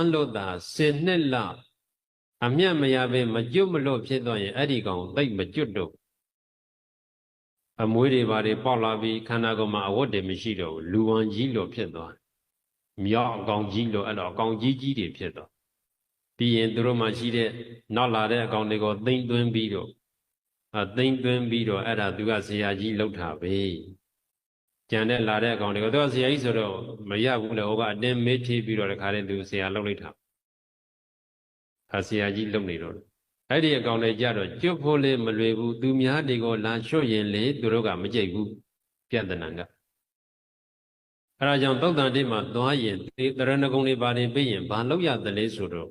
မ်းလို့သာစင်နှစ်လအမျက်မရပဲမကျွတ်မလို့ဖြစ်သွားရင်အဲ့ဒီကောင်သိပ်မကျွတ်တော့အမွေးတွေဘာတွေပေါက်လာပြီးခန္ဓာကိုယ်မှာအဝတ်တွေမရှိတော့ဘူးလူဝန်ကြီးလို့ဖြစ်သွားတယ်မြောက်အကောင်ကြီးလို့အဲ့တော့အကောင်ကြီးကြီးတွေဖြစ်သွားပြီးရင်သူတို့မှရှိတဲ့နောက်လာတဲ့အကောင်တွေကိုသိမ့်သွင်းပြီးတော့အသိမ့်သွင်းပြီးတော့အဲ့ဒါသူကဆရာကြီးလှုပ်တာပဲ ကြံတဲ့လာတဲ့အကောင်တွေကိုသူကဆရာကြီးဆိုတော့မရဘူးလေဟိုကအတင်းမေးထိပြီးတော့တခါတည်းသူဆရာလှုပ်လိုက်တာအဆရာကြီးလှုပ်နေတော့အဲ့ဒီအကောင်တွေကြတော့ကျွတ်ဖို့လေမလွယ်ဘူးသူများတွေကိုလာချွတ်ရင်လေသူတို့ကမကြိတ်ဘူးပြဿနာကအဲ့ဒါကြောင့်သုတ်တန်တိမှာသွားရင်ဒီတရဏဂုံတွေပါတယ်ပြီးရင်ဘာလုပ်ရသလဲဆိုတော့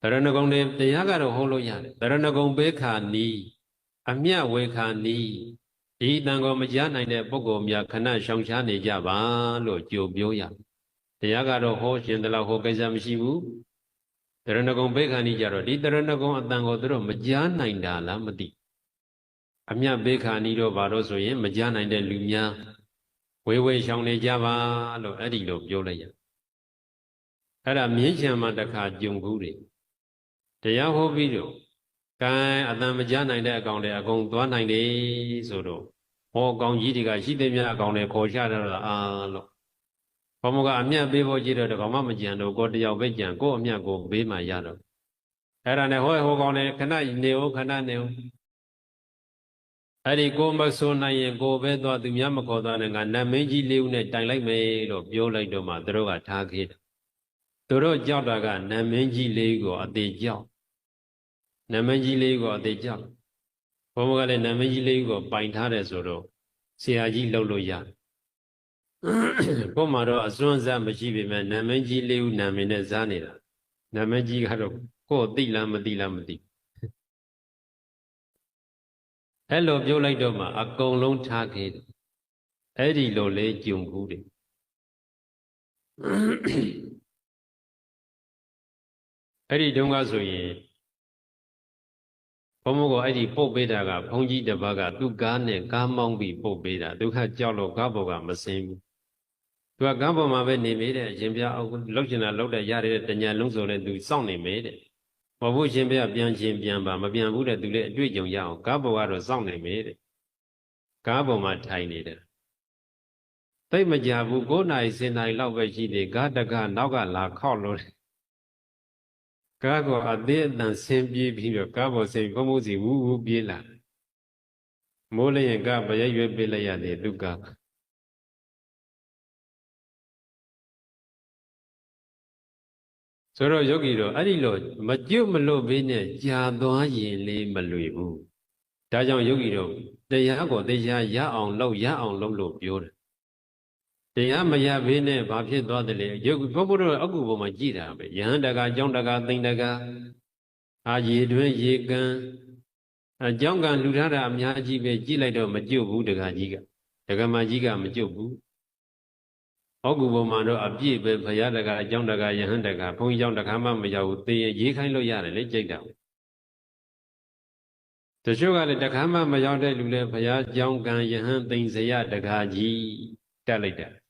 တရဏဂုံတွေတရားကတော့ဟုတ်လို့ရတယ်တရဏဂုံဘေခာနီးအမြတ်ဝေခာနီး ဒီတန်ကောမကြားနိုင်တဲ့ပုဂ္ဂိုလ်များခဏရှောင်ရှားနေကြပါလို့ကြိုပြောရတရားကတော့ဟောရှင်တလောက်ဟောကိစ္စမရှိဘူးတရဏဂုံဘေခာနီးကြတော့ဒီတရဏဂုံအတန်ကိုသူတို့မကြားနိုင်တာလားမသိအမြတ်ဘေခာနီးတော့ဘာလို့ဆိုရင်မကြားနိုင်တဲ့လူများဝေဝေရှောင်နေကြပါလို့အဲ့ဒီလိုပြောလိုက်ရအဲ့ဒါမြင်းချံမှာတစ်ခါကြုံဘူးတယ်တရားဟောပြီးတော့ကဲအတန်မကြားနိုင်တဲ့အကောင်တွေအကုန်သွားနိုင်တယ်ဆိုတော့ ဟောအကောင်ကြီးတွေကရှိတဲ့မြတ်အကောင်တွေခေါ်ချတော့တာအာလို့ဘုံမကအမြတ်ပေးဖို့ကြည့်တော့တကောင်မှမကြံတော့ကိုတယောက်ပဲကြံကိုအမြတ်ကိုဘေးမှရတော့အဲ့ဒါနဲ့ဟောဟောကောင်တွေခဏနေဦးခဏနေဦးအဲ့ဒီကိုမဆိုနိုင်ရင်ကိုပဲသွားသူများမခေါ်သွားနဲ့ငါနတ်မင်းကြီးလေးဦးနဲ့တိုင်လိုက်မယ်လို့ပြောလိုက်တော့မှသူတို့ကထားခဲ့တယ်သူတို့ကြောက်တာကနတ်မင်းကြီးလေးကိုအသေးကြောက်နတ်မင်းကြီးလေးကိုအသေးကြောက် ဘုံဘကလည်းနတ်မင်းကြီးလေးကိုပိုင်ထားတယ်ဆိုတော့ဆရာကြီးလှုပ်လို့ရတယ်ကိုမှတော့အစွမ်းစားမရှိပေမဲ့နတ်မင်းကြီးလေးဦးနာမည်နဲ့စားနေတာနတ်မင်းကြီးကတော့ကိုယ်သိလားမသိလားမသိဘူးအဲ့လိုပြောလိုက်တော့မှအကုန်လုံးထားခဲ့တယ်အဲ့ဒီလိုလေးကြုံဘူးတယ်အဲ့ဒီတုန်းကဆိုရင် ဘုံမကအဲ့ဒီပုတ်ပေးတာကဘုန်းကြီးတစ်ပါးကသူ့ကားနဲ့ကားမောင်းပြီးပုတ်ပေးတာဒုက္ခကြောက်လို့ကားပေါ်ကမစင်းဘူးသူကကားပေါ်မှာပဲနေမိတဲ့အရှင်ပြအောက်လှုပ်ချင်တာလှုပ်တဲ့ရတဲ့တညာလုံးဆိုတဲ့သူစောင့်နေမိတဲ့မဟုတ်ရှင်ပြပြန်ချင်းပြန်ပါမပြန်ဘူးတဲ့သူလည်းအတွေ့အကြုံရအောင်ကားပေါ်ကတော့စောင့်နေမိတဲ့ကားပေါ်မှာထိုင်နေတဲ့သိမကြဘူး9နိုင်10နိုင်လောက်ပဲရှိသေးကားတကနောက်ကလာခောက်လို့ ကားကအသေးအတန်ဆင်းပြေးပြီးတော့ကားပေါ်ဆင်းဘုံဘုံစီဝူးဝူးပြေးလာမိုးလျင်ကားပရရွယ်ပေးလိုက်ရတယ်သူကဆိုတော့ယောဂီတော့အဲ့ဒီလိုမကျွတ်မလွတ်ဘေးနဲ့ကြာသွားရင်လေးမလွေဘူးဒါကြောင့်ယောဂီတို့တရားကိုတရားရအောင်လုပ်ရအောင်လုပ်လို့ပြောတယ် တရားမရဘဲနဲ့ဘာဖြစ်သွားတယ်လဲရုပ်ပုဂ္ဂိုလ်တို့အကုပေါ်မှာကြည်တာပဲယဟန်တကအကြောင်းတကသိမ့်တကအာရေတွင်ရေကံအကြောင်းကလူထားတာအများကြီးပဲကြည်လိုက်တော့မကြုတ်ဘူးတကကြီးကတကမကြီးကမကြုတ်ဘူးဩကုပေါ်မှာတော့အပြည့်ပဲဘုရားတကအကြောင်းတကယဟန်တကဘုန်းကြီးကြောင့်တကမှမရောက်ဘူးသေရင်ရေခိုင်းလို့ရတယ်လေကြိတ်တာတချို့ကလည်းတခါမှမရောက်တဲ့လူလည်းဘုရားကြောင်းကံယဟန်သိမ့်စရတခါကြီးတက်လိုက်တာ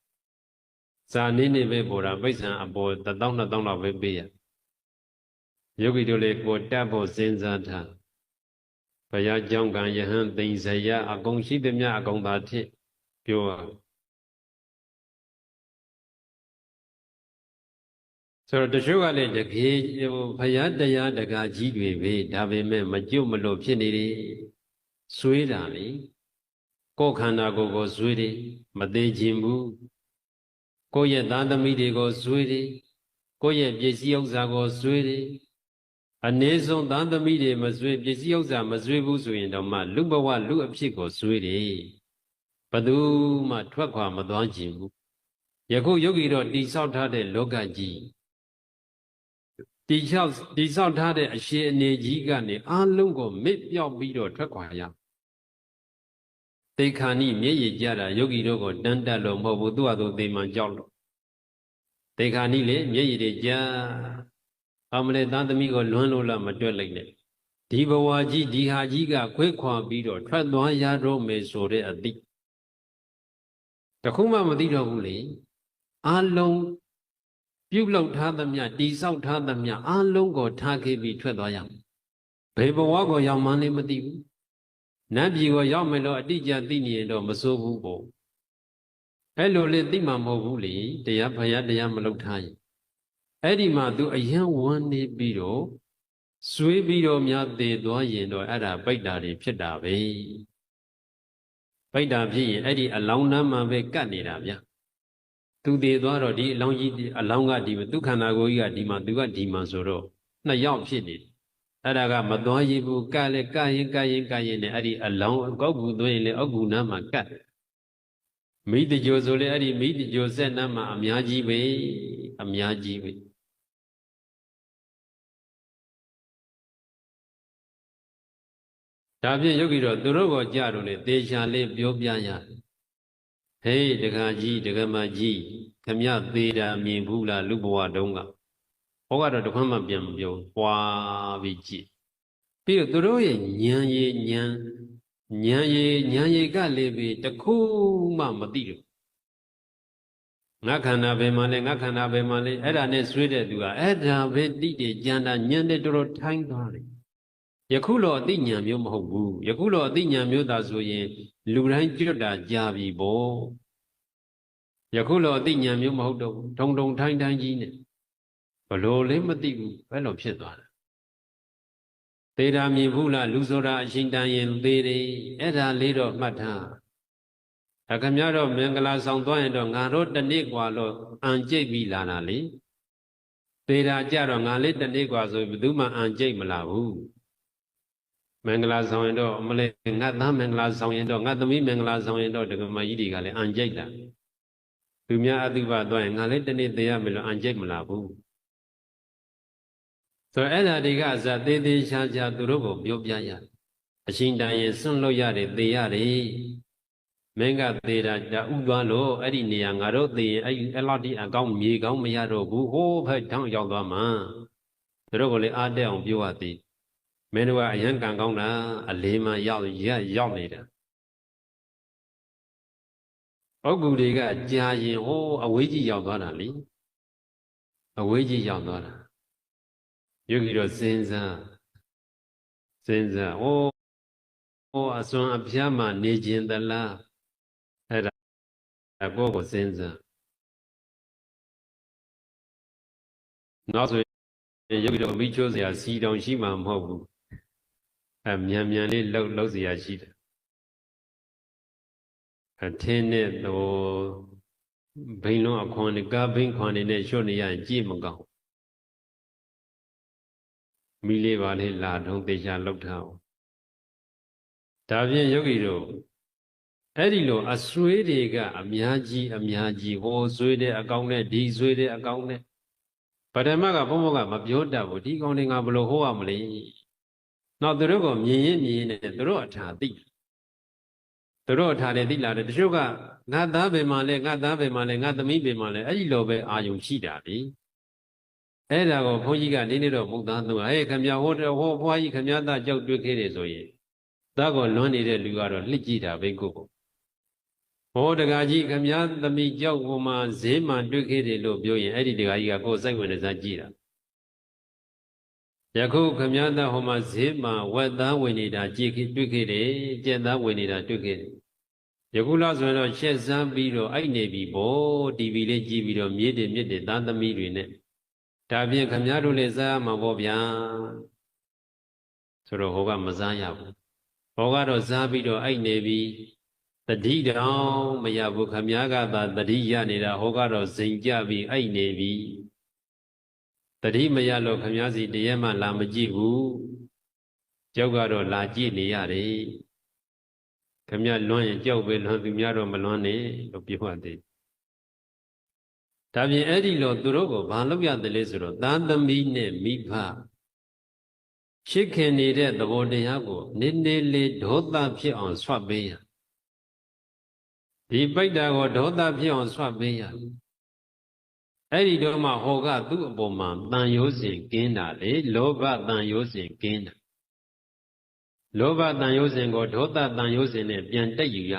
ဇာနေနေပဲပေါ်တာပိဿံအပေါ်1000 2000လောက်ပဲပေးရယောဂီတို့လေကိုတက်ဖို့စဉ်းစားထားဘုရားကြောင့်ကံယဟန်သိမ့်စရအကုန်ရှိသည်မြအကုန်သာဖြစ်ပြောရဆိုတော့တချို့ကလည်းတကယ်ဟိုဘုရားတရားတကာကြီးတွေပဲဒါပေမဲ့မကြုတ်မလို့ဖြစ်နေတယ်ဆွေးတာလေကိုယ်ခန္ဓာကိုယ်ကိုဆွေးတယ်မသေးခြင်းဘူး ကိုယ့်ရဲ့သားသမီးတွေကိုဇွေးတယ်ကိုယ့်ရဲ့ပစ္စည်းဥစ္စာကိုဇွေးတယ်အနည်းဆုံးသားသမီးတွေမဇွေးပစ္စည်းဥစ္စာမဇွေးဘူးဆိုရင်တော့မှလူဘဝလူအဖြစ်ကိုဇွေးတယ်ဘသူမှထွက်ခွာမသွားခြင်းဘူးယခုယောဂီတော့တိဆောက်ထားတဲ့လောကကြီးတိဆောက်တိဆောက်ထားတဲ့အရှင်အနေကြီးကနေအလုံးကိုမစ်ပြောက်ပြီးတော့ထွက်ခွာရ သိခာနိမျက်ရည်ကြတာယောဂီတို့ကိုတန်းတက်လို့မဟုတ်ဘူးသူ့ဟာသူသိမှန်ကြောက်လို့သိခာနိလေမျက်ရည်တွေကြအမလေးသားသမီးကိုလွမ်းလို့လားမတွက်လိုက်နဲ့ဒီဘဝကြီးဒီဟာကြီးကခွေးခွာပြီးတော့ထွက်သွားရတော့မယ်ဆိုတဲ့အသည့်တခုမှမသိတော့ဘူးလေအလုံးပြုတ်လောက်ထားသမျှတိဆောက်ထားသမျှအလုံးကိုထားခဲ့ပြီးထွက်သွားရမယ်ဘယ်ဘဝကိုရောက်မှန်းလည်းမသိဘူး နတ်ပြည်ကိုရောက်မယ်လို့အတိအကျသိနေရင်တော့မစိုးဘူးပေါ့အဲ့လိုလေသိမှမဟုတ်ဘူးလေတရားဖယားတရားမလုပ်ထားရင်အဲ့ဒီမှာ तू အယံဝန်းနေပြီးတော့ဆွေးပြီးတော့များတည်သွားရင်တော့အဲ့ဒါပိတ်တာတွေဖြစ်တာပဲပိတ်တာဖြစ်ရင်အဲ့ဒီအလောင်းနှမ်းမှပဲကတ်နေတာဗျာသူတည်သွားတော့ဒီအလောင်းကြီးအလောင်းကဒီသူခန္ဓာကိုယ်ကြီးကဒီမှာသူကဒီမှာဆိုတော့နှစ်ယောက်ဖြစ်နေတယ် အဲ့ဒါကမသွားရဘူးကလည်းကရင်ကရင်ကရင်နဲ့အဲ့ဒီအလောင်းအကောက်ကူသွင်းရင်လည်းအောက်ကူနားမှာကတ်မိတကြိုဆိုလေအဲ့ဒီမိတကြိုဆက်နားမှာအများကြီးပဲအများကြီးပဲဒါဖြင့်ယောဂီတော့သူတို့ကိုကြတော့လေတေချာလေးပြောပြရတယ်ဟေးတခါကြီးတကမကြီးခမသေးတာမြင်ဘူးလားလူဘဝတုန်းက ဘောကတော့တခွန်းမှပြန်မပြောပွားပြီးကြည့်ပြီးတော့သူတို့ရဲ့ဉာဏ်ရည်ဉာဏ်ဉာဏ်ရည်ဉာဏ်ရည်ကလေးပြီးတခုမှမသိတော့ငါခန္ဓာဘယ်မှာလဲငါခန္ဓာဘယ်မှာလဲအဲ့ဒါနဲ့ဆွေးတဲ့သူကအဲ့ဒါပဲတိတိကြံတာဉာဏ်နဲ့တော်တော်ထိုင်းသွားတယ်ယခုလောအသိဉာဏ်မျိုးမဟုတ်ဘူးယခုလောအသိဉာဏ်မျိုးသာဆိုရင်လူတိုင်းကျွတ်တာကြာပြီပေါ့ယခုလောအသိဉာဏ်မျိုးမဟုတ်တော့ဘူးထုံထုံထိုင်းထိုင်းကြီးနဲ့ဘ လို့လေးမသိဘူးဘယ်လိုဖြစ်သွားလဲသေတာမြင်ဘူးလားလူဆိုတာအရှင်တန်ရင်သေးတယ်အဲ့ဒါလေးတော့မှတ်ထားအခမရတော့မင်္ဂလာဆောင်သွားရင်တော့ငါတို့တနေ့กว่าလို့အံကြိတ်ပြီးလာတာလေသေတာကြတော့ငါလေးတနေ့กว่าဆိုဘယ်သူမှအံကြိတ်မလာဘူးမင်္ဂလာဆောင်ရင်တော့မလေးငါသားမင်္ဂလာဆောင်ရင်တော့ငါသမီးမင်္ဂလာဆောင်ရင်တော့ဒကမကြီးတွေကလည်းအံကြိတ်တာသူများအတုပသွားရင်ငါလေးတနေ့သေရမယ်လို့အံကြိတ်မလာဘူး ဆိုတော့အဲ့ဒါတွေကဇာသေးသေးချာချာသူတို့ကိုပြောပြရတယ်အရှင်တန်ရင်ဆွန့်လွတ်ရတယ်သေရတယ်မင်းကသေတာတဥသွားလို့အဲ့ဒီနေရာငါတို့သေရင်အဲ့အဲ့လောက်တိအကောင်းမြေကောင်းမရတော့ဘူးဟိုးဖက်ထောင်းရောက်သွားမှာသူတို့ကလည်းအားတက်အောင်ပြောရသည်မင်းတို့ကအရန်ကံကောင်းတာအလေးမှရောက်ရရောက်နေတာဩဂုတွေကကြာရင်ဟိုးအဝေးကြီးရောက်သွားတာလीအဝေးကြီးရောက်သွားတာ ယောဂီတော့စဉ်းစားစဉ်းစားဩဩအစွမ်းအပြားမှနေခြင်းသလားအဲ့ဒါအကိုကိုစဉ်းစားနောက်ဆိုယောဂီတော့မိချိုးစရာစီတောင်ရှိမှမဟုတ်ဘူးအမြန်မြန်လေးလှုပ်လှုပ်စရာရှိတယ်အထင်းနဲ့တော့ဘိန်းလုံးအခွန်နဲ့ကာဘိန်းခွန်နဲ့ရွှတ်နေရရင်ကြည့်မကောင်း မိလေးပါလေးလာထုံးသေချာလောက်ထားအောင်ဒါဖြင့်ယောဂီတို့အဲ့ဒီလိုအဆွေးတွေကအများကြီးအများကြီးဟောဆွေးတဲ့အကောင်းနဲ့ဒီဆွေးတဲ့အကောင်းနဲ့ဗဒမကဘုန်းဘုန်းကမပြောတတ်ဘူးဒီကောင်းတွေငါဘယ်လိုဟောရမလဲနောက်သူတို့ကမြင်ရင်မြင်ရင်သူတို့အထာသိသူတို့အထာတယ်သိလာတယ်တချို့ကငါသားပဲမှလဲငါသားပဲမှလဲငါသမီးပဲမှလဲအဲ့ဒီလိုပဲအာယုံရှိတာလေ အဲ့ဒါကိုဘုန်းကြီးကနေနေတော့မုတ်သားသူဟဲ့ခမဟိုဟိုဘွားကြီးခမသားကြောက်တွေ့ခဲ့တယ်ဆိုရင်သားကိုလွန်နေတဲ့လူကတော့လှစ်ကြည့်တာပဲကိုဟောတကာကြီးခမသမီးကြောက်ဟိုမှာဈေးမှတွေ့ခဲ့တယ်လို့ပြောရင်အဲ့ဒီတကာကြီးကကိုယ်စိတ်ဝင်စားကြည့်တာယခုခမသားဟိုမှာဈေးမှဝက်သားဝင်နေတာကြည့်တွေ့ခဲ့တယ်ကြက်သားဝင်နေတာတွေ့ခဲ့တယ်ယခုလားဆိုရင်တော့ရှက်စမ်းပြီးတော့အိုက်နေပြီဗောတီဗီလေးကြည့်ပြီးတော့မြေးတယ်မြစ်တယ်သားသမီးတွေနဲ့ ဒါဖြင့်ခမတို့လည်းစားမှာပေါ့ဗျာဆိုတော့ဟောကမစားရဘူးဟောကတော့စားပြီးတော့အိုက်နေပြီတတိတောင်မရဘူးခမကသာတတိရနေတာဟောကတော့ဇိမ်ကြပြီးအိုက်နေပြီတတိမရလို့ခမစီတရက်မှလာမကြည့်ဘူးကြောက်ကတော့လာကြည့်နေရတယ်ခမလွန်းရင်ကြောက်ပဲလွန်းသူများတော့မလွန်းနဲ့လို့ပြောရတယ် ဒါပြင်အဲ့ဒီလိုသူတို့ကိုဘာလုပ်ရတယ်လဲဆိုတော့သားသမီးနဲ့မိဘချစ်ခင်နေတဲ့သဘောတရားကိုနည်းနည်းလေးဒေါသဖြစ်အောင်ဆွတ်ပေးရဒီပိတ္တာကိုဒေါသဖြစ်အောင်ဆွတ်ပေးရအဲ့ဒီတော့မှဟောကသူ့အပေါ်မှာတန်ရိုးစင်ကင်းတာလေလောဘတန်ရိုးစင်ကင်းတာလောဘတန်ရိုးစင်ကိုဒေါသတန်ရိုးစင်နဲ့ပြန်တက်ယူရ